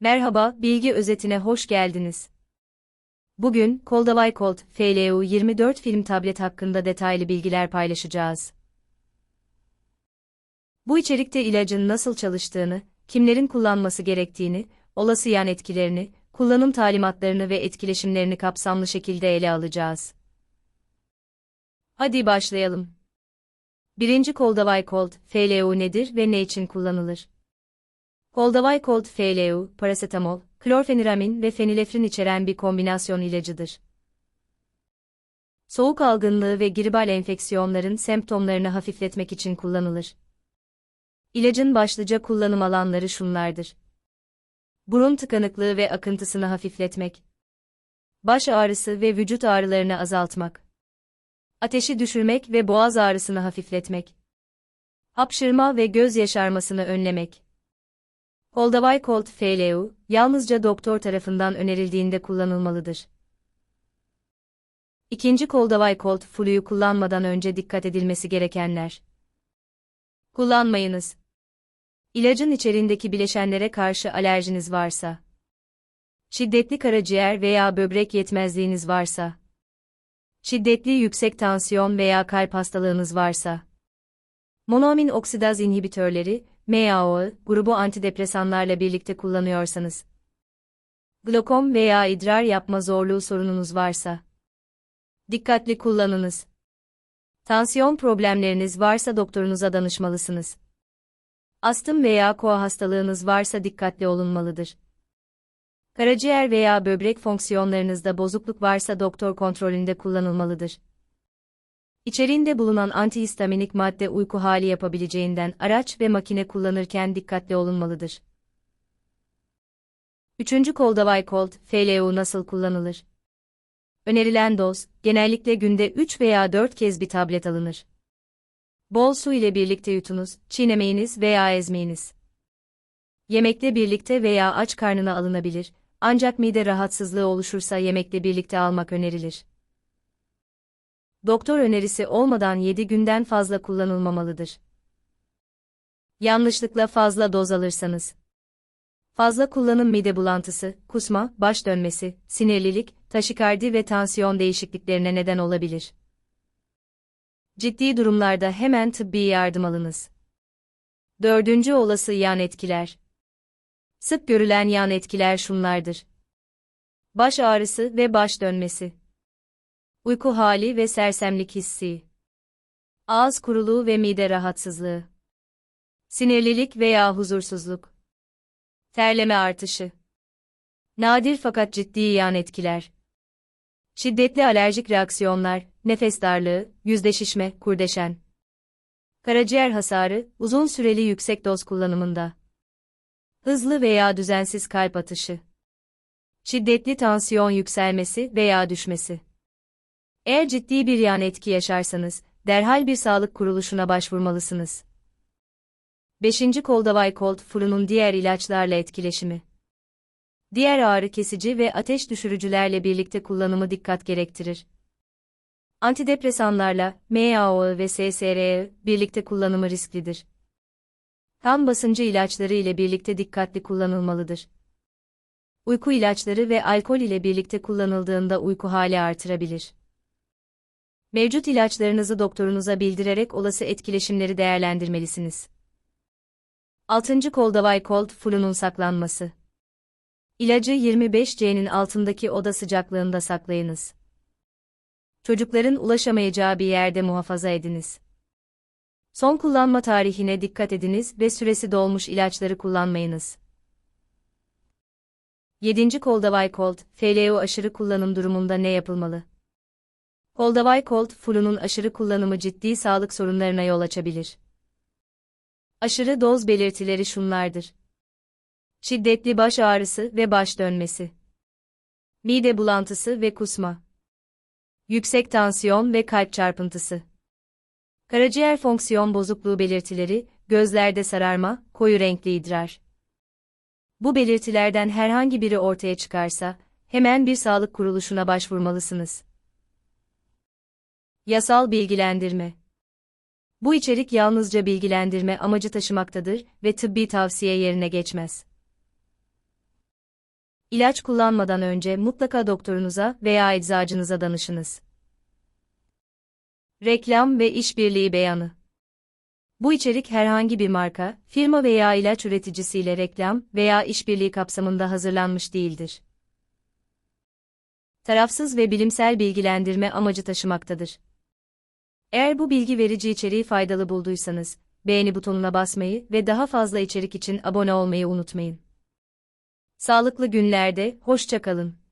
Merhaba, bilgi özetine hoş geldiniz. Bugün, Coldaway Cold FLU 24 film tablet hakkında detaylı bilgiler paylaşacağız. Bu içerikte ilacın nasıl çalıştığını, kimlerin kullanması gerektiğini, olası yan etkilerini, kullanım talimatlarını ve etkileşimlerini kapsamlı şekilde ele alacağız. Hadi başlayalım. 1. Coldaway Cold FLU nedir ve ne için kullanılır? Coldaway Cold FLU, parasetamol, klorfeniramin ve fenilefrin içeren bir kombinasyon ilacıdır. Soğuk algınlığı ve gribal enfeksiyonların semptomlarını hafifletmek için kullanılır. İlacın başlıca kullanım alanları şunlardır. Burun tıkanıklığı ve akıntısını hafifletmek. Baş ağrısı ve vücut ağrılarını azaltmak. Ateşi düşürmek ve boğaz ağrısını hafifletmek. Hapşırma ve göz yaşarmasını önlemek. Coldaway Cold FLU, yalnızca doktor tarafından önerildiğinde kullanılmalıdır. İkinci Coldaway Cold Flu'yu kullanmadan önce dikkat edilmesi gerekenler. Kullanmayınız. İlacın içeriğindeki bileşenlere karşı alerjiniz varsa. Şiddetli karaciğer veya böbrek yetmezliğiniz varsa. Şiddetli yüksek tansiyon veya kalp hastalığınız varsa. Monoamin oksidaz inhibitörleri, MAO, grubu antidepresanlarla birlikte kullanıyorsanız. Glokom veya idrar yapma zorluğu sorununuz varsa. Dikkatli kullanınız. Tansiyon problemleriniz varsa doktorunuza danışmalısınız. Astım veya koa hastalığınız varsa dikkatli olunmalıdır. Karaciğer veya böbrek fonksiyonlarınızda bozukluk varsa doktor kontrolünde kullanılmalıdır. İçeriğinde bulunan antihistaminik madde uyku hali yapabileceğinden araç ve makine kullanırken dikkatli olunmalıdır. 3. Coldaway Cold, FLU nasıl kullanılır? Önerilen doz, genellikle günde 3 veya 4 kez bir tablet alınır. Bol su ile birlikte yutunuz, çiğnemeyiniz veya ezmeyiniz. Yemekle birlikte veya aç karnına alınabilir, ancak mide rahatsızlığı oluşursa yemekle birlikte almak önerilir doktor önerisi olmadan 7 günden fazla kullanılmamalıdır. Yanlışlıkla fazla doz alırsanız. Fazla kullanım mide bulantısı, kusma, baş dönmesi, sinirlilik, taşikardi ve tansiyon değişikliklerine neden olabilir. Ciddi durumlarda hemen tıbbi yardım alınız. Dördüncü olası yan etkiler. Sık görülen yan etkiler şunlardır. Baş ağrısı ve baş dönmesi uyku hali ve sersemlik hissi, ağız kuruluğu ve mide rahatsızlığı, sinirlilik veya huzursuzluk, terleme artışı, nadir fakat ciddi yan etkiler, şiddetli alerjik reaksiyonlar, nefes darlığı, yüzde şişme, kurdeşen, karaciğer hasarı, uzun süreli yüksek doz kullanımında, hızlı veya düzensiz kalp atışı, şiddetli tansiyon yükselmesi veya düşmesi. Eğer ciddi bir yan etki yaşarsanız, derhal bir sağlık kuruluşuna başvurmalısınız. 5. Coldaway Cold Flu'nun diğer ilaçlarla etkileşimi. Diğer ağrı kesici ve ateş düşürücülerle birlikte kullanımı dikkat gerektirir. Antidepresanlarla, MAO ve SSRE birlikte kullanımı risklidir. Kan basıncı ilaçları ile birlikte dikkatli kullanılmalıdır. Uyku ilaçları ve alkol ile birlikte kullanıldığında uyku hali artırabilir. Mevcut ilaçlarınızı doktorunuza bildirerek olası etkileşimleri değerlendirmelisiniz. 6. Coldaway Cold Flu'nun saklanması. İlacı 25C'nin altındaki oda sıcaklığında saklayınız. Çocukların ulaşamayacağı bir yerde muhafaza ediniz. Son kullanma tarihine dikkat ediniz ve süresi dolmuş ilaçları kullanmayınız. 7. Coldaway Cold, FLU aşırı kullanım durumunda ne yapılmalı? Coldaway Cold Flu'nun aşırı kullanımı ciddi sağlık sorunlarına yol açabilir. Aşırı doz belirtileri şunlardır. Şiddetli baş ağrısı ve baş dönmesi. Mide bulantısı ve kusma. Yüksek tansiyon ve kalp çarpıntısı. Karaciğer fonksiyon bozukluğu belirtileri, gözlerde sararma, koyu renkli idrar. Bu belirtilerden herhangi biri ortaya çıkarsa, hemen bir sağlık kuruluşuna başvurmalısınız. Yasal bilgilendirme. Bu içerik yalnızca bilgilendirme amacı taşımaktadır ve tıbbi tavsiye yerine geçmez. İlaç kullanmadan önce mutlaka doktorunuza veya eczacınıza danışınız. Reklam ve işbirliği beyanı. Bu içerik herhangi bir marka, firma veya ilaç üreticisiyle reklam veya işbirliği kapsamında hazırlanmış değildir. Tarafsız ve bilimsel bilgilendirme amacı taşımaktadır. Eğer bu bilgi verici içeriği faydalı bulduysanız, beğeni butonuna basmayı ve daha fazla içerik için abone olmayı unutmayın. Sağlıklı günlerde, hoşça kalın.